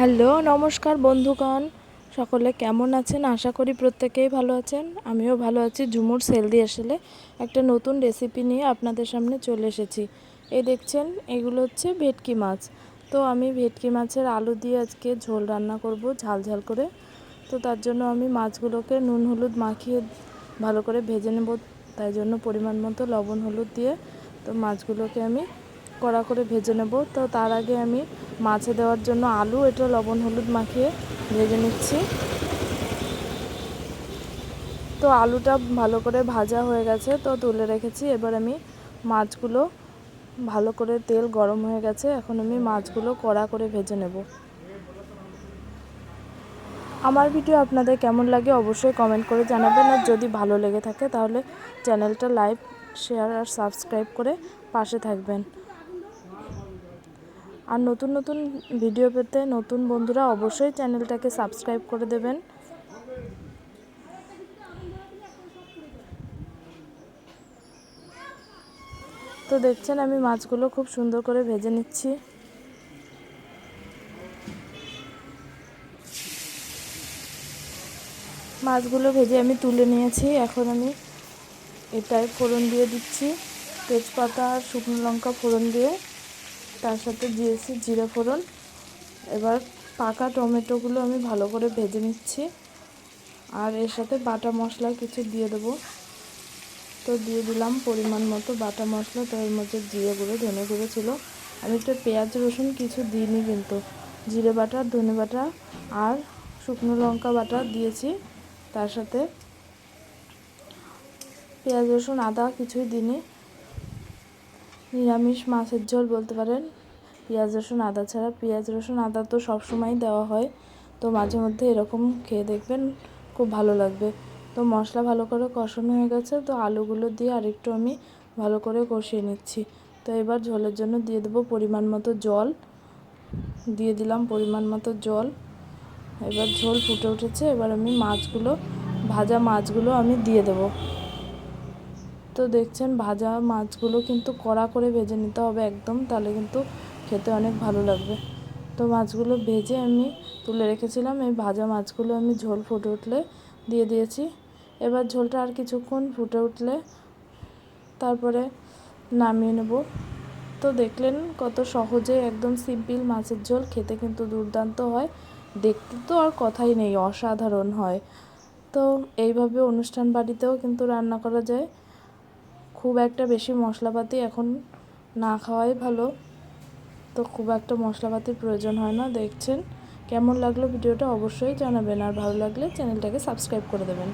Hello, নমস্কার বন্ধুগণ। সকলে কেমন আছেন? আশা করি প্রত্যেকেই ভালো আছেন। আমিও ভালো আছি। ঝুমুর সেল দিয়ে আসলে একটা নতুন রেসিপি নিয়ে আপনাদের সামনে চলে এসেছি। এই দেখছেন, এগুলো হচ্ছে ভেটকি মাছ। তো আমি ভেটকি মাছের আলু দিয়ে আজকে ঝোল রান্না করব, ঝাল ঝাল করে। তো তার জন্য আমি মাছগুলোকে নুন হলুদ মাখিয়ে ভালো করে ভেজে নেব। তাই জন্য পরিমাণ মতো লবণ হলুদ দিয়ে তো মাছগুলোকে আমি কড়া করে ভেজে নেব। তো তার আগে আমি মাছে দেওয়ার জন্য আলু, এটা লবণ, হলুদ মাখিয়ে ভেজে নিচ্ছি। তো আলুটা ভালো করে ভাজা হয়ে গেছে, তো তুলে রেখেছি। এবার আমি মাছগুলো ভালো করে তেল গরম হয়ে গেছে, এখন আমি মাছগুলো কড়া করে ভেজে নেব। আমার ভিডিও আপনাদের কেমন লাগে অবশ্যই কমেন্ট করে জানাবেন, আর যদি ভালো লেগে থাকে তাহলে চ্যানেলটা লাইক, শেয়ার আর সাবস্ক্রাইব করে পাশে থাকবেন। আর নতুন নতুন ভিডিও পেতে নতুন বন্ধুরা অবশ্যই চ্যানেলটাকে সাবস্ক্রাইব করে দেবেন। তো দেখছেন আমি মাছগুলো খুব সুন্দর করে ভেজে নিচ্ছি। মাছগুলো ভেজে আমি তুলে নিয়েছি। এখন আমি এটাই ফোড়ন দিয়ে দিচ্ছি। তেজপাতা আর শুকনো লঙ্কা ফোড়ন দিয়ে। তার সাথে দিয়েছি জিরে ফোড়ন। এবার পাকা টমেটোগুলো আমি ভালো করে ভেজে নিচ্ছি। আর এর সাথে বাটা মশলা কিছু দিয়ে দেবো। তো দিয়ে দিলাম পরিমাণ মতো বাটা মশলা, তো এর মধ্যে জিরে গুঁড়ো, ধনে গুঁড়ো ছিল। আমি একটু পেঁয়াজ, রসুন কিছু দিইনি কিন্তু। জিরে বাটা, ধনে বাটা আর শুকনো লঙ্কা বাটা দিয়েছি। তার সাথে পেঁয়াজ, রসুন, আদা কিছুই দিইনি। নিরামিষ মাছের ঝোল বলতে পারেন। পেঁয়াজ, রসুন, আদা ছাড়া। পেঁয়াজ, রসুন, আদা তো সবসময়ই দেওয়া হয়। তো মাঝে মধ্যে এরকম খেয়ে দেখবেন খুব ভালো লাগবে। তো মশলা ভালো করে কষানো হয়ে গেছে। তো আলুগুলো দিয়ে আরেকটু আমি ভালো করে কষিয়ে নিচ্ছি। তো এবার ঝোলের জন্য দিয়ে দেবো পরিমাণ মতো জল। দিয়ে দিলাম পরিমাণ মতো জল। এবার ঝোল ফুটে উঠেছে। এবার আমি মাছগুলো, ভাজা মাছগুলো আমি দিয়ে দেবো। তো দেখছেন ভাজা মাছগুলো কিন্তু কড়া করে ভেজে নিতে হবে একদম, তাহলে কিন্তু খেতে অনেক ভালো লাগবে। তো মাছগুলো ভেজে আমি তুলে রেখেছিলাম, এই ভাজা মাছগুলো আমি ঝোল ফুটে উঠলে দিয়ে দিয়েছি। এবার ঝোলটা আর কিছুক্ষণ ফুটে উঠলে তারপরে নামিয়ে নেব। তো দেখলেন কত সহজে একদম সিম্পল মাছের ঝোল, খেতে কিন্তু দুর্দান্ত হয়। দেখতে তো আর কথাই নেই, অসাধারণ হয়। তো এইভাবে অনুষ্ঠান বাড়িতেও কিন্তু রান্না করা যায়। খুব একটা বেশি মশলাপাতি এখন না খাওয়াই ভালো। তো খুব একটা মশলাপাতির প্রয়োজন হয় না, দেখছেন। কেমন লাগল ভিডিওটা অবশ্যই জানাবেন, আর ভালো লাগলে চ্যানেলটাকে সাবস্ক্রাইব করে দেবেন।